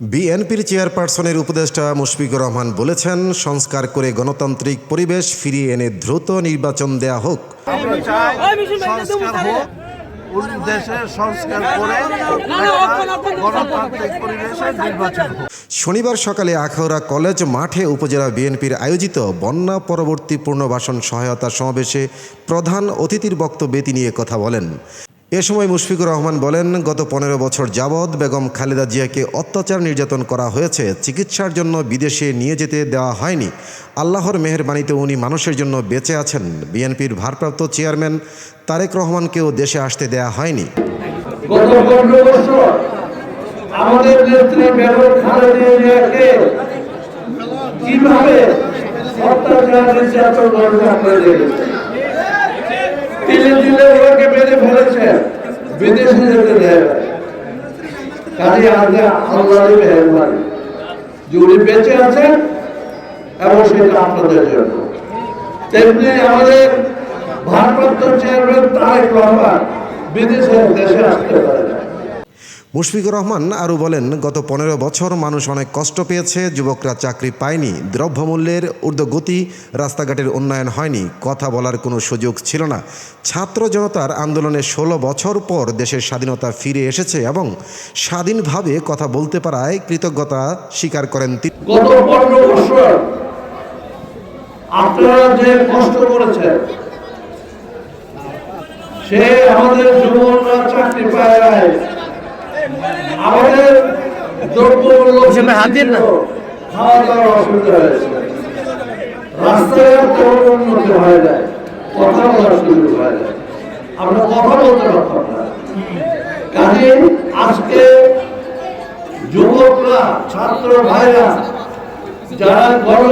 বিএনপির চেয়ারপারসনের উপদেষ্টা মুশফিকুর রহমান বলেছেন সংস্কার করে গণতান্ত্রিক পরিবেশ ফিরিয়ে এনে দ্রুত নির্বাচন দেয়া হোক শনিবার সকালে আখাউড়া কলেজ মাঠে উপজেলা বিএনপির আয়োজিত বন্যা পরবর্তী পুনর্বাসন সহায়তা সমাবেশে প্রধান অতিথির বক্তব্যে তিনি কথা বলেন এ সময় মুশফিকুর রহমান বলেন, গত পনেরো বছর যাবৎ বেগম খালেদা জিয়াকে অত্যাচার নির্যাতন করা হয়েছে, চিকিৎসার জন্য বিদেশে নিয়ে যেতে দেওয়া হয়নি। আল্লাহর মেহেরবানিতে উনি মানুষের জন্য বেঁচে আছেন। বিএনপির ভারপ্রাপ্ত চেয়ারম্যান তারেক রহমানকেও দেশে আসতে দেয়া হয়নি। তিলে তিলে ওনাকে মেরে ফেলেছে বিদেশে যেতে দেয়। কাজে আগে আল্লাহরই মেহরবানি যে উনি বেঁচে আছেন এবং সেটা আপনাদের জন্য তেমনি আমাদের ভারপ্রাপ্ত চেয়ারম্যান তারেক রহমান বিদেশে দেশে আসতে পারে মুশফিকুর রহমান আরও বলেন, গত পনেরো বছর মানুষ অনেক কষ্ট পেয়েছে, যুবকরা চাকরি পায়নি, দ্রব্যমূল্যের ঊর্ধ্বগতি রাস্তাঘাটের উন্নয়ন হয়নি, কথা বলার কোনো সুযোগ ছিল না। ছাত্র জনতার আন্দোলনে ষোলো বছর পর দেশের স্বাধীনতা ফিরে এসেছে এবং স্বাধীনভাবে কথা বলতে পারায় কৃতজ্ঞতা স্বীকার করেন তিনি। আপনারা যে কষ্ট করেছেন, সে আমাদের চাকরি পায় আমাদের দ্রব্যমূল্য হাত দিন না। খাওয়া দাওয়ার অসুবিধা হয়েছে উন্নতি হয় নাই কথা বলার সুযোগ হয় নাই আমরা কথা বলতে পারতাম না। কাজে আজকে যুবকরা ছাত্র ভাইরা যারা গণ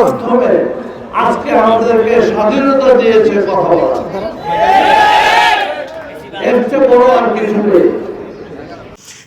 মাধ্যমে আজকে আমাদেরকে স্বাধীনতা দিয়েছে কথা বলা। এর চেয়ে বড় আর কিছু নেই।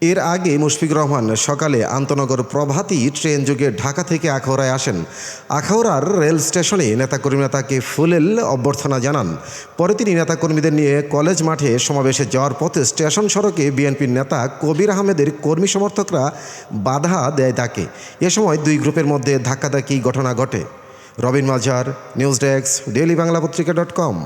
এর আগে মুশফিক রহমান সকালে আন্তনগর প্রভাতী ট্রেন যোগে ঢাকা থেকে আখাউড়ায় আসেন। আখাউড়ার রেল স্টেশনে নেতাকর্মীরা তাকে ফুলেল অভ্যর্থনা জানান। পরে তিনি নেতাকর্মীদের নিয়ে কলেজ মাঠে সমাবেশে যাওয়ার পথে স্টেশন সড়কে বিএনপির নেতা কবির আহমেদের কর্মী সমর্থকরা বাধা দেয় তাকে। এ সময় দুই গ্রুপের মধ্যে ধাক্কাধাক্কি ঘটনা ঘটে। Robin Majhar, news desk, daily Bangla Patrika dot com.